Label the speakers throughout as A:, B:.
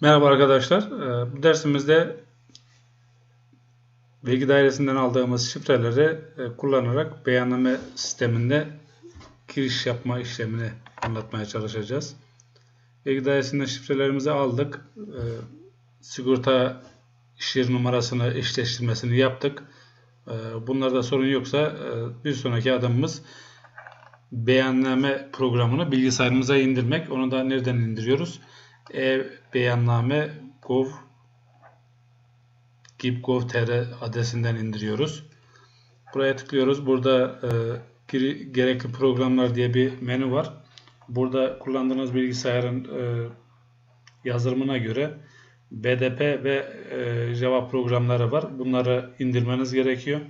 A: Merhaba arkadaşlar. Ee, Bu dersimizde vergi dairesinden aldığımız şifreleri e, kullanarak beyanname sisteminde giriş yapma işlemini anlatmaya çalışacağız. Vergi dairesinden şifrelerimizi aldık. Ee, Sigorta iş yeri numarasını eşleştirmesini yaptık. Ee, Bunlarda sorun yoksa e, bir sonraki adımımız beyanname programını bilgisayarımıza indirmek. Onu da nereden indiriyoruz? E-beyanname gov gib.gov.tr adresinden indiriyoruz. Buraya tıklıyoruz. Burada e, gerekli programlar diye bir menü var. Burada kullandığınız bilgisayarın e, yazılımına göre BDP ve e, Java programları var. Bunları indirmeniz gerekiyor.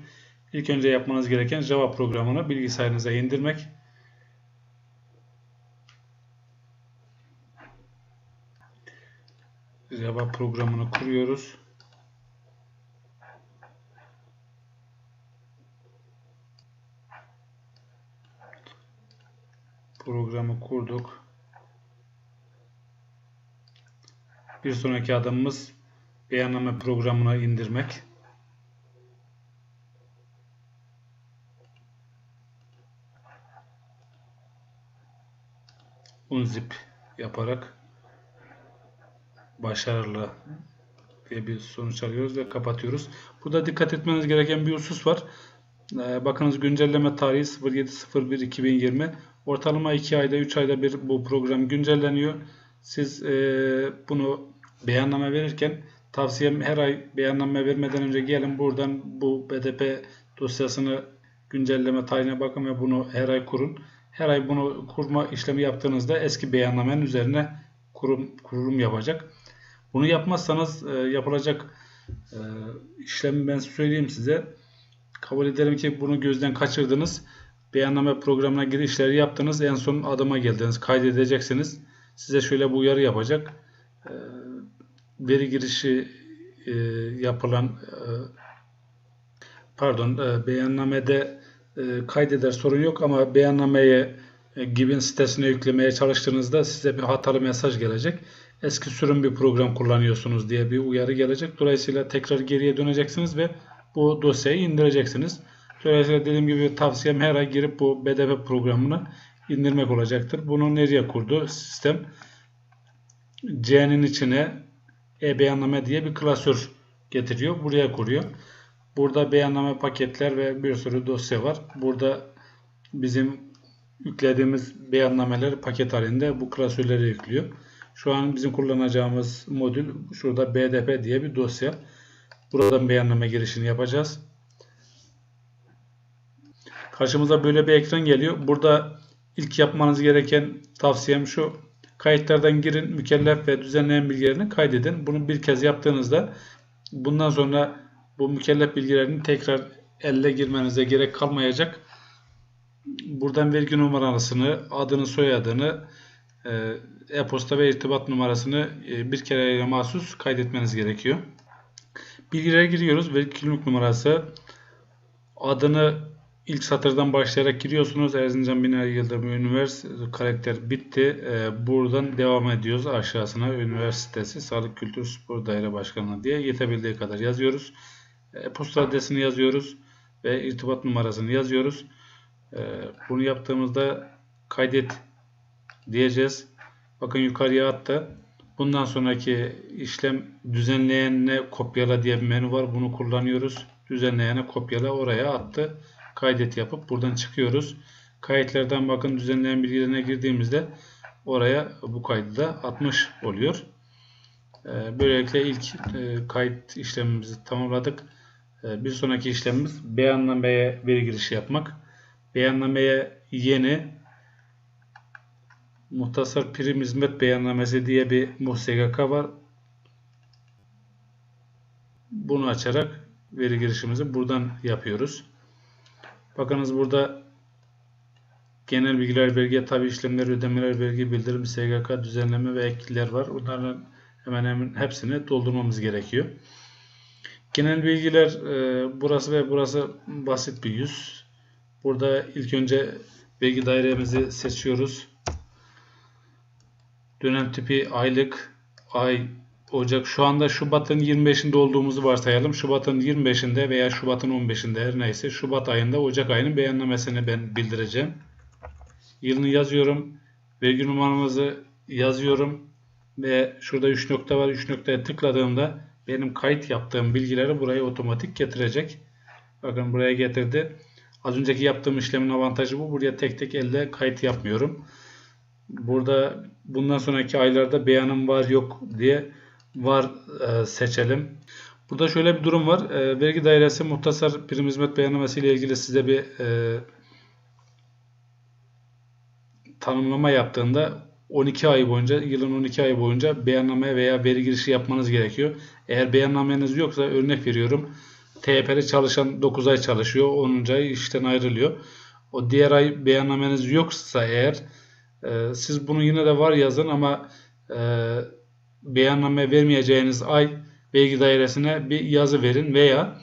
A: İlk önce yapmanız gereken Java programını bilgisayarınıza indirmek. Java programını kuruyoruz. Programı kurduk. Bir sonraki adımımız beyanname programını indirmek. Unzip yaparak başarılı diye bir sonuç alıyoruz ve kapatıyoruz. Burada dikkat etmeniz gereken bir husus var. Ee, bakınız güncelleme tarihi 07.01.2020. Ortalama 2 ayda 3 ayda bir bu program güncelleniyor. Siz e, bunu beyanname verirken tavsiyem her ay beyanname vermeden önce gelin buradan bu BDP dosyasını güncelleme tarihine bakın ve bunu her ay kurun. Her ay bunu kurma işlemi yaptığınızda eski beyannamenin üzerine kurum, kurulum yapacak. Bunu yapmazsanız e, yapılacak e, işlemi ben söyleyeyim size. Kabul edelim ki bunu gözden kaçırdınız. Beyanname programına girişleri yaptınız. En son adıma geldiniz. Kaydedeceksiniz. Size şöyle bu uyarı yapacak. E, veri girişi e, yapılan e, pardon e, beyannamede e, kaydeder sorun yok ama beyannameye e, GİB'in sitesine yüklemeye çalıştığınızda size bir hatalı mesaj gelecek. Eski sürüm bir program kullanıyorsunuz diye bir uyarı gelecek. Dolayısıyla tekrar geriye döneceksiniz ve bu dosyayı indireceksiniz. Dolayısıyla dediğim gibi tavsiyem her ay girip bu BDP programını indirmek olacaktır. Bunu nereye kurdu sistem? C'nin içine e-beyanname diye bir klasör getiriyor. Buraya kuruyor. Burada beyanname paketler ve bir sürü dosya var. Burada bizim yüklediğimiz beyannameleri paket halinde bu klasörlere yüklüyor. Şu an bizim kullanacağımız modül şurada BDP diye bir dosya. Buradan beyanname girişini yapacağız. Karşımıza böyle bir ekran geliyor. Burada ilk yapmanız gereken tavsiyem şu. Kayıtlardan girin, mükellef ve düzenleyen bilgilerini kaydedin. Bunu bir kez yaptığınızda bundan sonra bu mükellef bilgilerini tekrar elle girmenize gerek kalmayacak. Buradan vergi numarasını, adını, soyadını, e-posta ve irtibat numarasını e, bir kere mahsus kaydetmeniz gerekiyor. Bilgilere giriyoruz. Vergi kimlik numarası, adını ilk satırdan başlayarak giriyorsunuz. Erzincan Binali Yıldırım Üniversitesi karakter bitti. E, buradan devam ediyoruz aşağısına. Üniversitesi Sağlık Kültür Spor Daire Başkanlığı diye yetebildiği kadar yazıyoruz. E-posta adresini yazıyoruz ve irtibat numarasını yazıyoruz. Bunu yaptığımızda kaydet diyeceğiz. Bakın yukarıya attı. Bundan sonraki işlem düzenleyenine kopyala diye bir menü var. Bunu kullanıyoruz. Düzenleyene kopyala oraya attı. Kaydet yapıp buradan çıkıyoruz. Kayıtlardan bakın düzenleyen bilgilerine girdiğimizde oraya bu kaydı da atmış oluyor. Ee, Böylelikle ilk e, kayıt işlemimizi tamamladık. Ee, Bir sonraki işlemimiz beyannameye veri girişi yapmak. Beyannameye yeni Muhtasar Prim Hizmet Beyannamesi diye bir MUSGK var. Bunu açarak veri girişimizi buradan yapıyoruz. Bakınız burada genel bilgiler, vergi tabi işlemler, ödemeler, vergi bildirim, SGK düzenleme ve ekler var. Bunların hemen hemen hepsini doldurmamız gerekiyor. Genel bilgiler e, burası ve burası basit bir yüz. Burada ilk önce vergi dairemizi seçiyoruz. Dönem tipi aylık. ay, Ocak şu anda Şubat'ın 25'inde olduğumuzu varsayalım. Şubat'ın 25'inde veya Şubat'ın 15'inde her neyse Şubat ayında Ocak ayının beyannamesini ben bildireceğim. Yılını yazıyorum. Vergi numaramızı yazıyorum ve şurada 3 nokta var. 3 noktaya tıkladığımda benim kayıt yaptığım bilgileri buraya otomatik getirecek. Bakın buraya getirdi. Az önceki yaptığım işlemin avantajı bu. Buraya tek tek elde kayıt yapmıyorum. Burada bundan sonraki aylarda beyanım var yok diye var e, seçelim. Burada şöyle bir durum var. E, vergi dairesi muhtasar prim hizmet beyannamesi ile ilgili size bir e, tanımlama yaptığında 12 ay boyunca, yılın 12 ay boyunca beyanname veya veri girişi yapmanız gerekiyor. Eğer beyannameniz yoksa örnek veriyorum. TYP'li çalışan 9 ay çalışıyor. 10. ay işten ayrılıyor. O diğer ay beyannameniz yoksa eğer e, siz bunu yine de var yazın ama e, beyanname vermeyeceğiniz ay vergi dairesine bir yazı verin veya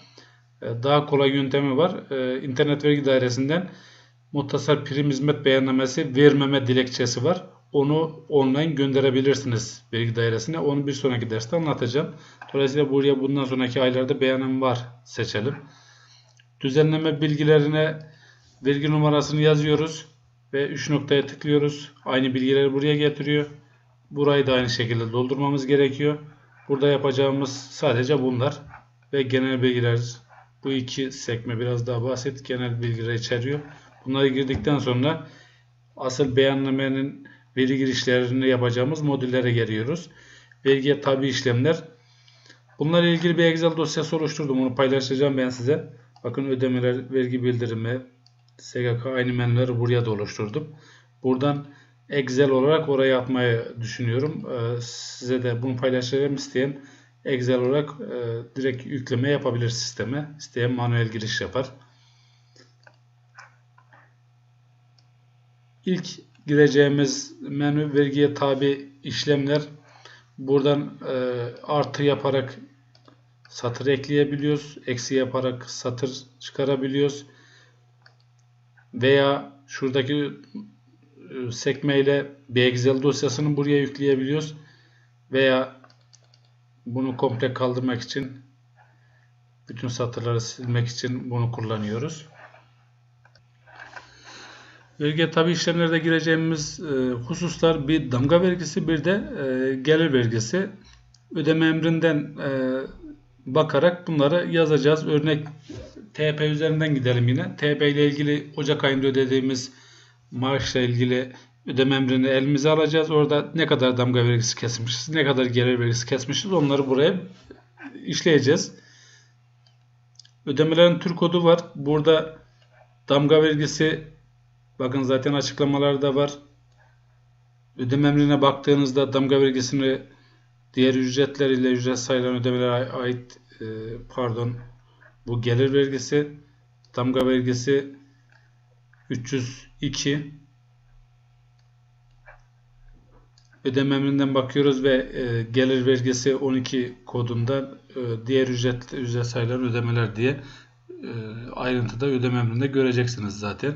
A: e, daha kolay yöntemi var. E, internet vergi dairesinden muhtasar prim hizmet beyannamesi vermeme dilekçesi var. Onu online gönderebilirsiniz vergi dairesine. Onu bir sonraki derste anlatacağım. Dolayısıyla buraya bundan sonraki aylarda beyanım var seçelim. Düzenleme bilgilerine vergi numarasını yazıyoruz ve 3 noktaya tıklıyoruz. Aynı bilgileri buraya getiriyor. Burayı da aynı şekilde doldurmamız gerekiyor. Burada yapacağımız sadece bunlar ve genel bilgiler bu iki sekme biraz daha basit genel bilgiler içeriyor. Bunları girdikten sonra asıl beyannamenin veri girişlerini yapacağımız modüllere geliyoruz. Vergiye tabi işlemler. Bunlarla ilgili bir Excel dosyası oluşturdum. Onu paylaşacağım ben size. Bakın ödemeler, vergi bildirimi, SGK aynı menüleri buraya da oluşturdum. Buradan Excel olarak oraya atmayı düşünüyorum. Ee, size de bunu paylaşacağım isteyen Excel olarak e, direkt yükleme yapabilir sisteme. İsteyen manuel giriş yapar. İlk gireceğimiz menü vergiye tabi işlemler. Buradan e, artı yaparak satır ekleyebiliyoruz. Eksi yaparak satır çıkarabiliyoruz. Veya şuradaki e, sekmeyle bir Excel dosyasını buraya yükleyebiliyoruz. Veya bunu komple kaldırmak için bütün satırları silmek için bunu kullanıyoruz. Vergi tabi işlemlerde gireceğimiz e, hususlar bir damga vergisi bir de e, gelir vergisi. Ödeme emrinden bakarak bunları yazacağız. Örnek TP üzerinden gidelim yine. TP ile ilgili Ocak ayında ödediğimiz maaşla ilgili ödeme emrini elimize alacağız. Orada ne kadar damga vergisi kesmişiz, ne kadar gelir vergisi kesmişiz onları buraya işleyeceğiz. Ödemelerin tür kodu var. Burada damga vergisi bakın zaten açıklamalarda var. Ödeme emrine baktığınızda damga vergisini diğer ücretler ile ücret sayılan ödemelere ait e, pardon bu gelir vergisi damga vergisi 302 ödeme emrinden bakıyoruz ve e, gelir vergisi 12 kodunda e, diğer ücret ücret sayılan ödemeler diye e, ayrıntıda ödeme emrinde göreceksiniz zaten.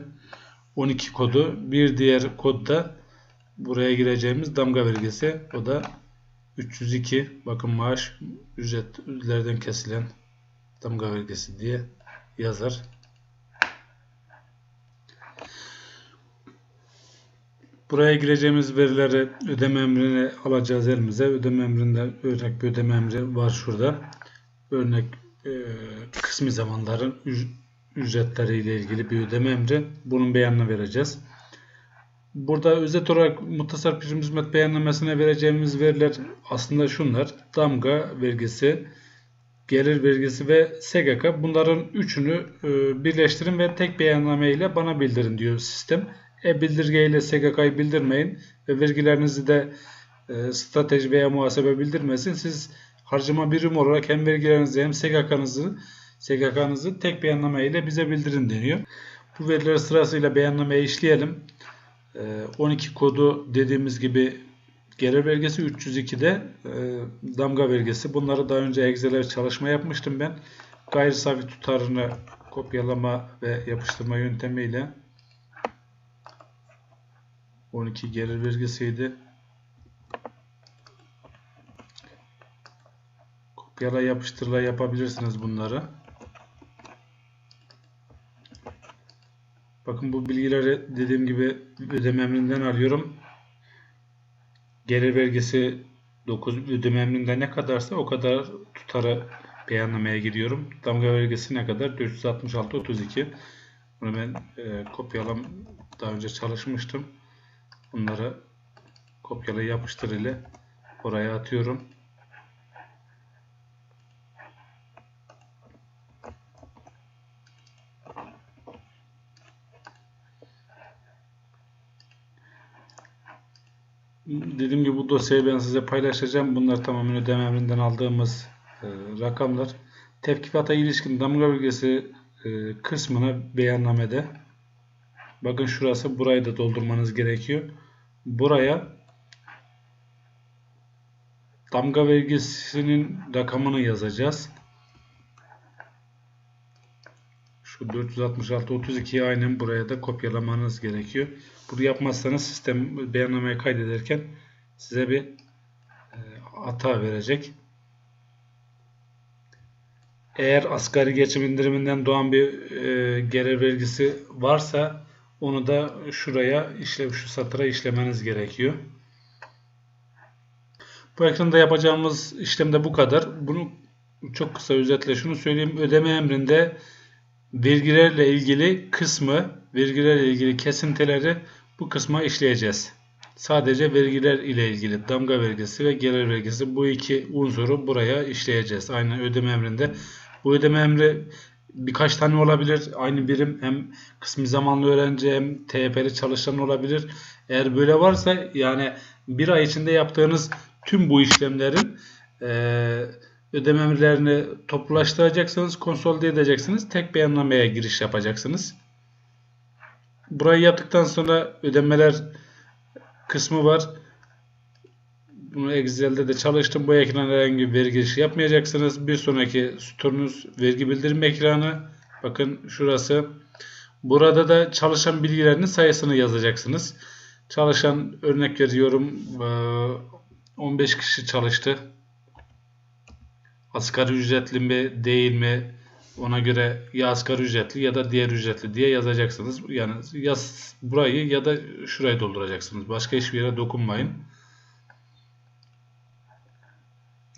A: 12 kodu. Bir diğer kodda buraya gireceğimiz damga vergisi. O da 302 bakın maaş ücretlerden kesilen damga vergisi diye yazar. Buraya gireceğimiz verileri ödeme emrini alacağız elimize. Ödeme emrinde örnek bir ödeme emri var şurada. Örnek e, kısmi zamanların ücretleriyle ilgili bir ödeme emri. Bunun beyanını vereceğiz. Burada özet olarak muhtasar prim hizmet beyannamesine vereceğimiz veriler aslında şunlar. Damga vergisi, gelir vergisi ve SGK. Bunların üçünü e, birleştirin ve tek beyanname ile bana bildirin diyor sistem. E-bildirge ile SGK'yı bildirmeyin ve vergilerinizi de e, strateji veya muhasebe bildirmesin. Siz harcama birim olarak hem vergilerinizi hem SGK'nızı SGK'nızı tek beyanname ile bize bildirin deniyor. Bu verileri sırasıyla beyannameye işleyelim. 12 e, kodu dediğimiz gibi gelir vergisi 302'de e, damga vergisi. Bunları daha önce Excel'e çalışma yapmıştım ben. Gayri safi tutarını kopyalama ve yapıştırma yöntemiyle 12 gelir vergisiydi. Kopyala yapıştırla yapabilirsiniz bunları. Bakın bu bilgileri dediğim gibi ödeme emrinden alıyorum. Gelir vergisi 9 ödeme emrinde ne kadarsa o kadar tutarı beyanlamaya gidiyorum. Damga vergisi ne kadar? 466.32. Bunu ben e, kopyalam daha önce çalışmıştım. Bunları kopyala yapıştır ile oraya atıyorum. Dediğim gibi bu dosyayı ben size paylaşacağım. Bunlar tamamen ödeme emrinden aldığımız e, rakamlar. Tevkifata ilişkin damga bölgesi e, kısmına beyannamede bakın şurası burayı da doldurmanız gerekiyor. Buraya damga vergisinin rakamını yazacağız. Şu 466 32'yi aynen buraya da kopyalamanız gerekiyor. Bunu yapmazsanız sistem beyannameyi kaydederken size bir e, hata verecek. Eğer asgari geçim indiriminden doğan bir e, gelir vergisi varsa onu da şuraya işle şu satıra işlemeniz gerekiyor. Bu ekranda yapacağımız işlemde bu kadar. Bunu çok kısa özetle şunu söyleyeyim. Ödeme emrinde vergilerle ilgili kısmı, vergilerle ilgili kesintileri bu kısma işleyeceğiz. Sadece vergiler ile ilgili damga vergisi ve gelir vergisi bu iki unsuru buraya işleyeceğiz. Aynı ödeme emrinde. Bu ödeme emri birkaç tane olabilir. Aynı birim hem kısmi zamanlı öğrenci hem TYP'li çalışan olabilir. Eğer böyle varsa yani bir ay içinde yaptığınız tüm bu işlemlerin e, ödeme emirlerini toplulaştıracaksınız, konsolide edeceksiniz. Tek beyannameye giriş yapacaksınız. Burayı yaptıktan sonra ödemeler kısmı var. Bunu Excel'de de çalıştım. Bu ekrana herhangi bir vergi girişi yapmayacaksınız. Bir sonraki sütununuz vergi bildirim ekranı. Bakın şurası. Burada da çalışan bilgilerinin sayısını yazacaksınız. Çalışan örnek veriyorum 15 kişi çalıştı. Asgari ücretli mi değil mi ona göre ya asgari ücretli ya da diğer ücretli diye yazacaksınız. Yani yaz burayı ya da şurayı dolduracaksınız. Başka hiçbir yere dokunmayın.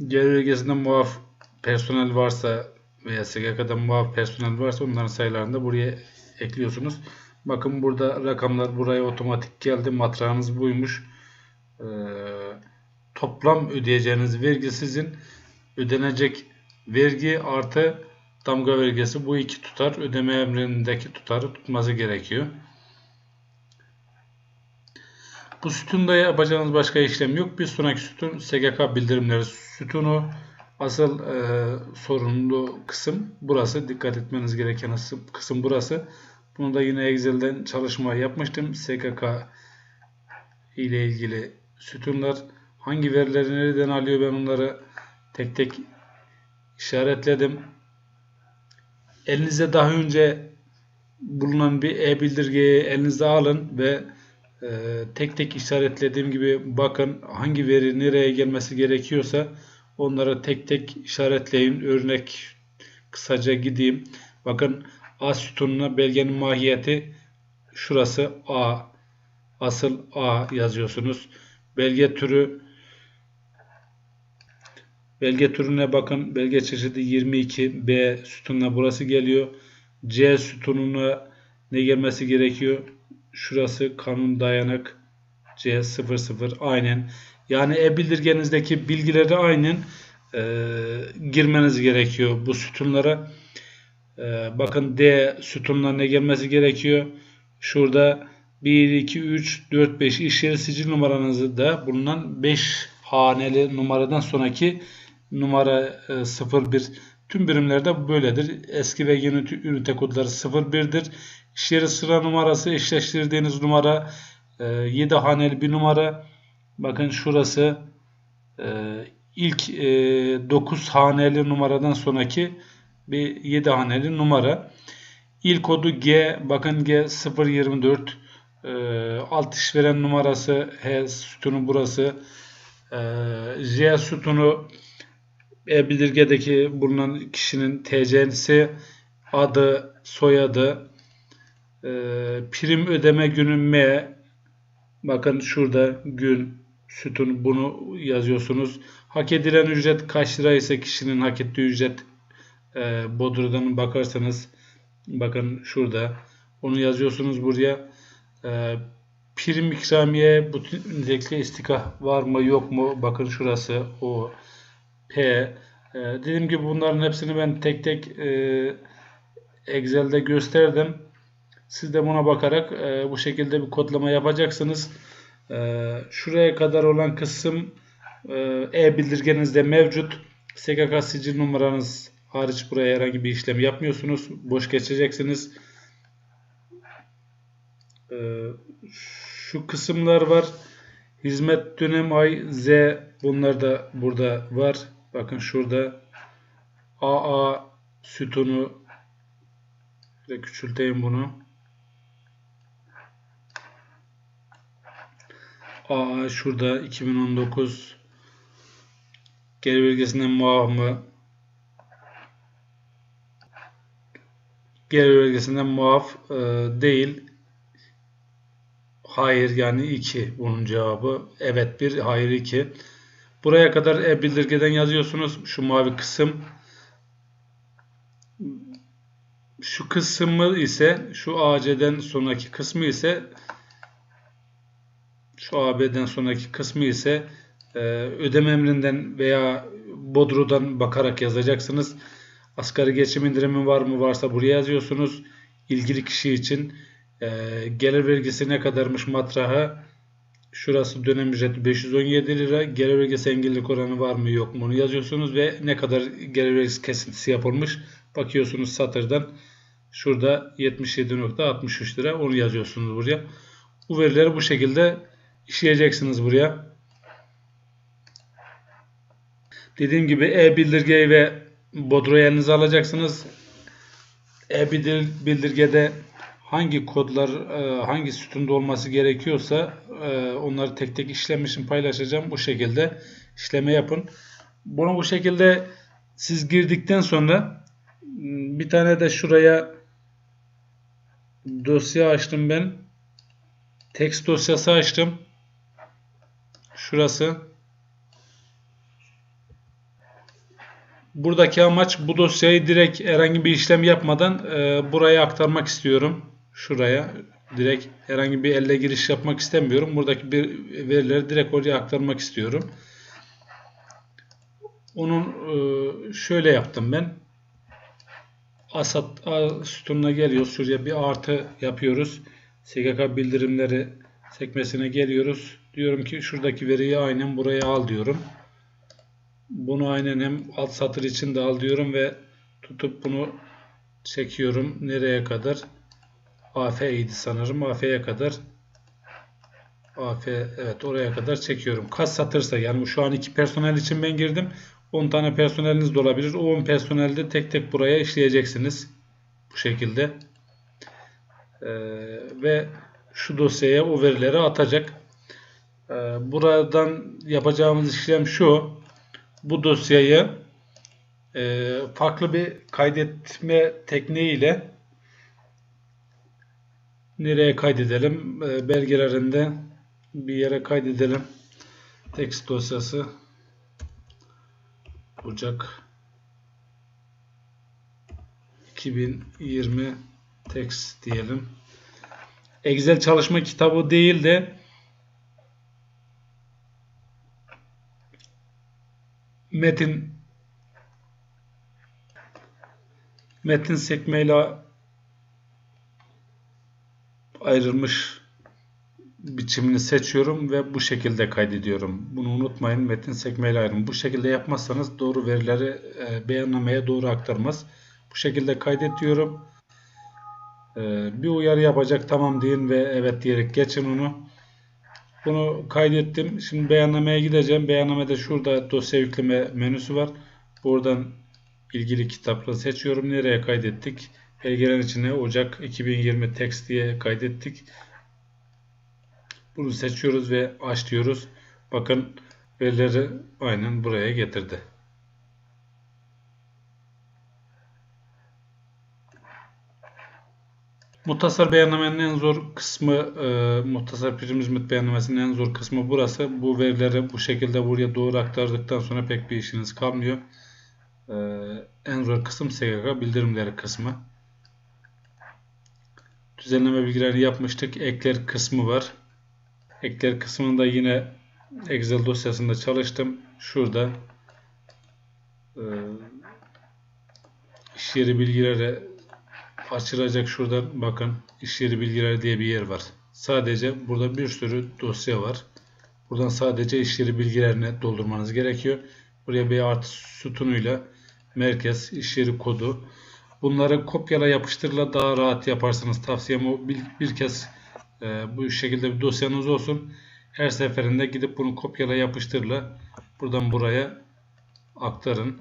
A: Gelir bölgesinde muaf personel varsa veya SGK'da muaf personel varsa onların sayılarını da buraya ekliyorsunuz. Bakın burada rakamlar buraya otomatik geldi. Matrağınız buymuş. Ee, toplam ödeyeceğiniz vergi sizin ödenecek vergi artı damga vergisi bu iki tutar ödeme emrindeki tutarı tutması gerekiyor. Bu sütunda yapacağınız başka işlem yok. Bir sonraki sütun SGK bildirimleri sütunu asıl e, sorunlu kısım burası. Dikkat etmeniz gereken kısım burası. Bunu da yine Excel'den çalışma yapmıştım. SGK ile ilgili sütunlar hangi verileri nereden alıyor ben onları tek tek işaretledim. Elinize daha önce bulunan bir e-bildirgeyi elinize alın ve e, tek tek işaretlediğim gibi bakın hangi veri nereye gelmesi gerekiyorsa onları tek tek işaretleyin. Örnek kısaca gideyim. Bakın A sütununa belgenin mahiyeti şurası A. Asıl A yazıyorsunuz. Belge türü Belge türüne bakın. Belge çeşidi 22. B sütununa burası geliyor. C sütununa ne gelmesi gerekiyor? Şurası kanun dayanık. C00 aynen. Yani e-bildirgenizdeki bilgileri aynen e, girmeniz gerekiyor bu sütunlara. E, bakın D sütununa ne gelmesi gerekiyor? Şurada 1, 2, 3, 4, 5 iş yeri sicil numaranızı da bulunan 5 haneli numaradan sonraki numara e, 01 tüm birimlerde böyledir. Eski ve yeni ünite kodları 01'dir. İş yeri sıra numarası eşleştirdiğiniz numara e, 7 haneli bir numara. Bakın şurası e, ilk e, 9 haneli numaradan sonraki bir 7 haneli numara. İlk kodu G. Bakın G 024 e, alt işveren numarası H sütunu burası. E, J sütunu e-bildirgedeki bulunan kişinin TC'si, adı, soyadı, e, prim ödeme günü M, bakın şurada gün, sütun bunu yazıyorsunuz. Hak edilen ücret kaç lira ise kişinin hak ettiği ücret e, Bodrum'dan bakarsanız bakın şurada onu yazıyorsunuz buraya. E, prim ikramiye bu nitelikli istikah var mı yok mu? Bakın şurası o P. E, dediğim gibi bunların hepsini ben tek tek e, Excel'de gösterdim. Siz de buna bakarak e, bu şekilde bir kodlama yapacaksınız. E, şuraya kadar olan kısım e, e-bildirgenizde mevcut. SGK sicil numaranız hariç buraya herhangi bir işlem yapmıyorsunuz. Boş geçeceksiniz. E, şu kısımlar var. Hizmet dönem ay Z bunlar da burada var. Bakın şurada AA sütunu Şöyle küçülteyim bunu. AA şurada 2019 gelir vergisinden muaf mı? Gelir vergisinden muaf e, değil. Hayır yani 2 bunun cevabı. Evet 1, hayır 2. Buraya kadar e-bildirgeden yazıyorsunuz. Şu mavi kısım. Şu kısmı ise şu AC'den sonraki kısmı ise şu AB'den sonraki kısmı ise e, ödeme emrinden veya Bodru'dan bakarak yazacaksınız. Asgari geçim indirimi var mı? Varsa buraya yazıyorsunuz. İlgili kişi için e, gelir vergisi ne kadarmış matrahı şurası dönem ücreti 517 lira. Gelir vergisi engellilik oranı var mı yok mu onu yazıyorsunuz ve ne kadar gelir vergisi kesintisi yapılmış bakıyorsunuz satırdan. Şurada 77.63 lira onu yazıyorsunuz buraya. Bu verileri bu şekilde işleyeceksiniz buraya. Dediğim gibi e-bildirgeyi ve bodroyu elinize alacaksınız. E-bildirgede hangi kodlar e, hangi sütunda olması gerekiyorsa e, onları tek tek işlem paylaşacağım. Bu şekilde işleme yapın. Bunu bu şekilde siz girdikten sonra bir tane de şuraya dosya açtım ben. Text dosyası açtım. Şurası. Buradaki amaç bu dosyayı direkt herhangi bir işlem yapmadan e, buraya aktarmak istiyorum. Şuraya direkt herhangi bir elle giriş yapmak istemiyorum. Buradaki bir verileri direkt oraya aktarmak istiyorum. Onun e, şöyle yaptım ben. Asat sütununa geliyoruz. Şuraya bir artı yapıyoruz. SGK bildirimleri sekmesine geliyoruz. Diyorum ki şuradaki veriyi aynen buraya al diyorum. Bunu aynen hem alt satır için de al diyorum ve tutup bunu çekiyorum. Nereye kadar? AF'ydi sanırım. AF'ye kadar AF evet oraya kadar çekiyorum. Kaç satırsa yani şu an iki personel için ben girdim. 10 tane personeliniz de olabilir. O 10 personelde tek tek buraya işleyeceksiniz. Bu şekilde. Ee, ve şu dosyaya o verileri atacak. Ee, buradan yapacağımız işlem şu. Bu dosyayı e, farklı bir kaydetme tekniğiyle nereye kaydedelim? E, belgelerinde bir yere kaydedelim. Text dosyası Ocak 2020 text diyelim. Excel çalışma kitabı değil de metin metin sekmeyle ayrılmış biçimini seçiyorum ve bu şekilde kaydediyorum. Bunu unutmayın. Metin sekmeyle ayrım. Bu şekilde yapmazsanız doğru verileri e, beyannameye doğru aktarmaz. Bu şekilde kaydediyorum. E, bir uyarı yapacak tamam deyin ve evet diyerek geçin onu. Bunu kaydettim. Şimdi beyannameye gideceğim. Beyannamede şurada dosya yükleme menüsü var. Buradan ilgili kitapla seçiyorum. Nereye kaydettik? Belgelerin içine Ocak 2020 text diye kaydettik. Bunu seçiyoruz ve aç diyoruz. Bakın verileri aynen buraya getirdi. Muhtasar beyannamenin en zor kısmı, e, muhtasar prim hizmet beyanlamesinin en zor kısmı burası. Bu verileri bu şekilde buraya doğru aktardıktan sonra pek bir işiniz kalmıyor. E, en zor kısım SGK bildirimleri kısmı. Düzenleme bilgilerini yapmıştık. Ekler kısmı var. Ekler kısmında yine Excel dosyasında çalıştım. Şurada e, iş yeri bilgileri açılacak şurada bakın iş yeri bilgileri diye bir yer var. Sadece burada bir sürü dosya var. Buradan sadece iş yeri bilgilerini doldurmanız gerekiyor. Buraya bir artı sütunuyla merkez, iş yeri kodu. Bunları kopyala yapıştırla daha rahat yaparsınız. Tavsiyem o bir, bir kez e, bu şekilde bir dosyanız olsun. Her seferinde gidip bunu kopyala yapıştırla buradan buraya aktarın.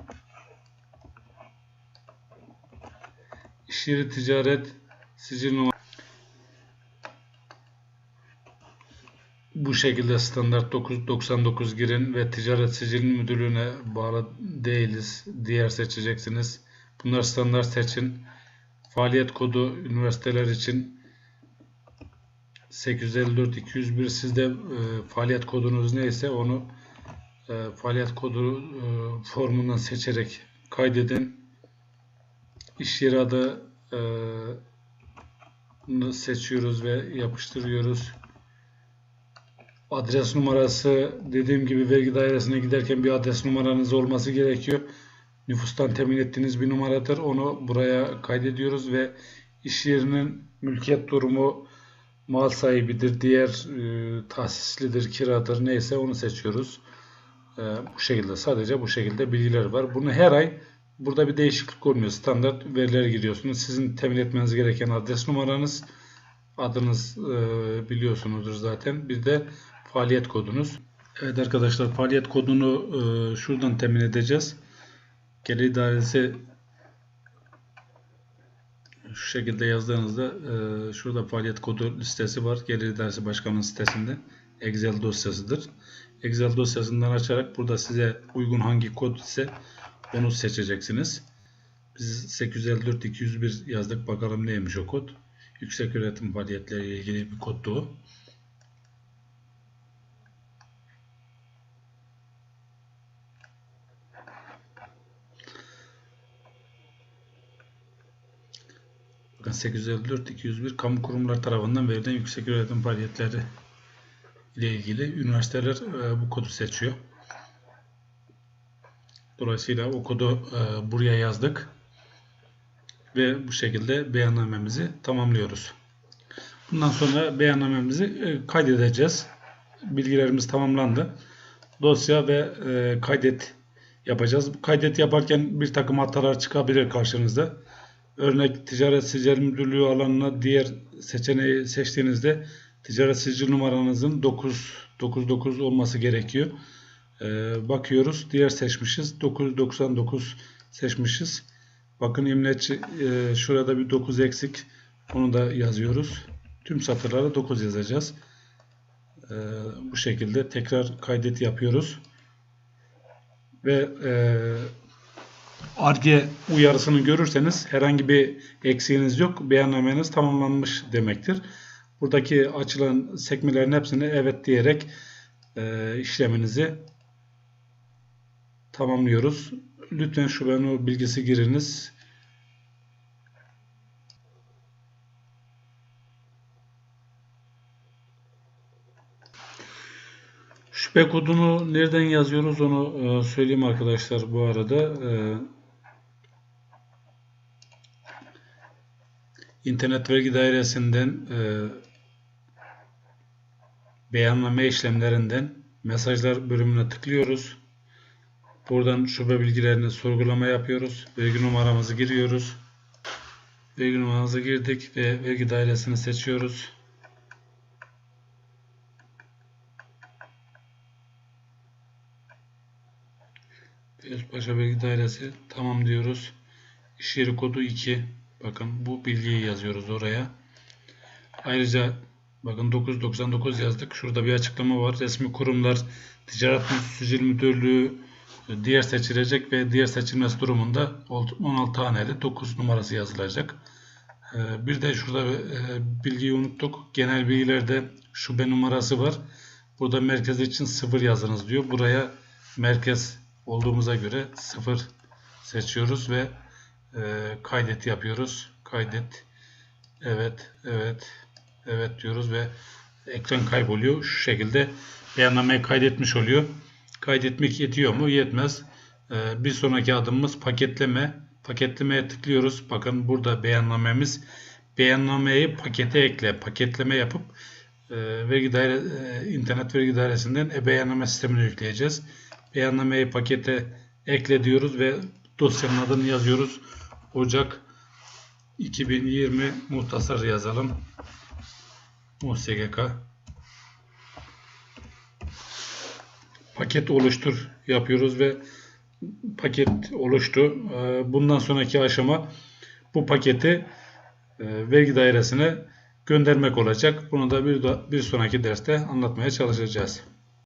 A: İş yeri ticaret sicil numara bu şekilde standart 999 girin ve ticaret sicil müdürlüğüne bağlı değiliz. Diğer seçeceksiniz. Bunlar standart seçin. Faaliyet kodu üniversiteler için 854 201 sizde e, faaliyet kodunuz neyse onu e, faaliyet kodu e, formundan seçerek kaydedin. İş yeri adı e, seçiyoruz ve yapıştırıyoruz. Adres numarası dediğim gibi vergi dairesine giderken bir adres numaranız olması gerekiyor. Nüfustan temin ettiğiniz bir numaradır. Onu buraya kaydediyoruz ve iş yerinin mülkiyet durumu mal sahibidir, diğer e, tahsislidir, kiradır neyse onu seçiyoruz. E, bu şekilde sadece bu şekilde bilgiler var. Bunu her ay burada bir değişiklik olmuyor. Standart veriler giriyorsunuz. Sizin temin etmeniz gereken adres numaranız, adınız e, biliyorsunuzdur zaten. Bir de faaliyet kodunuz. Evet arkadaşlar faaliyet kodunu e, şuradan temin edeceğiz. Gelir idaresi şu şekilde yazdığınızda e, şurada faaliyet kodu listesi var. Gelir idaresi başkanının sitesinde Excel dosyasıdır. Excel dosyasından açarak burada size uygun hangi kod ise onu seçeceksiniz. Biz 854 201 yazdık. Bakalım neymiş o kod. Yüksek öğretim faaliyetleriyle ilgili bir koddu o. Bakın 854 201 kamu kurumlar tarafından verilen yüksek öğretim faaliyetleri ile ilgili üniversiteler e, bu kodu seçiyor. Dolayısıyla o kodu e, buraya yazdık. Ve bu şekilde beyannamemizi tamamlıyoruz. Bundan sonra beyannamemizi e, kaydedeceğiz. Bilgilerimiz tamamlandı. Dosya ve e, kaydet yapacağız. Kaydet yaparken bir takım hatalar çıkabilir karşınızda. Örnek ticaret sicil müdürlüğü alanına diğer seçeneği seçtiğinizde ticaret sicil numaranızın 999 olması gerekiyor. Ee, bakıyoruz. Diğer seçmişiz. 999 seçmişiz. Bakın imleç e, şurada bir 9 eksik. Onu da yazıyoruz. Tüm satırlara 9 yazacağız. Ee, bu şekilde tekrar kaydet yapıyoruz. Ve eee ARGE uyarısını görürseniz herhangi bir eksiğiniz yok. Beyannameniz tamamlanmış demektir. Buradaki açılan sekmelerin hepsini evet diyerek e, işleminizi tamamlıyoruz. Lütfen şu ben o bilgisi giriniz. Şüphe kodunu nereden yazıyoruz onu e, söyleyeyim arkadaşlar bu arada. İnternet Vergi Dairesi'nden e, beyanname işlemlerinden mesajlar bölümüne tıklıyoruz. Buradan şube bilgilerini sorgulama yapıyoruz. Vergi numaramızı giriyoruz. Vergi numaramızı girdik ve vergi dairesini seçiyoruz. Özbaşa Vergi Dairesi tamam diyoruz. İş yeri kodu 2. Bakın bu bilgiyi yazıyoruz oraya. Ayrıca bakın 999 yazdık. Şurada bir açıklama var. Resmi kurumlar Ticaret Sicil Müdürlüğü diğer seçilecek ve diğer seçilmesi durumunda 16 haneli 9 numarası yazılacak. Ee, Bir de şurada e, bilgiyi unuttuk. Genel bilgilerde şube numarası var. Burada merkez için 0 yazınız diyor. Buraya merkez olduğumuza göre 0 seçiyoruz ve e, kaydet yapıyoruz. Kaydet. Evet, evet, evet diyoruz ve ekran kayboluyor. Şu şekilde beyannameyi kaydetmiş oluyor. Kaydetmek yetiyor mu? Yetmez. Ee, bir sonraki adımımız paketleme. Paketlemeye tıklıyoruz. Bakın burada beyannamemiz. Beyannameyi pakete ekle. Paketleme yapıp e, vergi daire, e, internet vergi dairesinden e-beyanname sistemine yükleyeceğiz. Beyannameyi pakete ekle diyoruz ve dosyanın adını yazıyoruz. Ocak 2020 muhtasar yazalım. MUSGK paket oluştur yapıyoruz ve paket oluştu. Ee, Bundan sonraki aşama bu paketi e, vergi dairesine göndermek olacak. Bunu da bir, bir sonraki derste anlatmaya çalışacağız.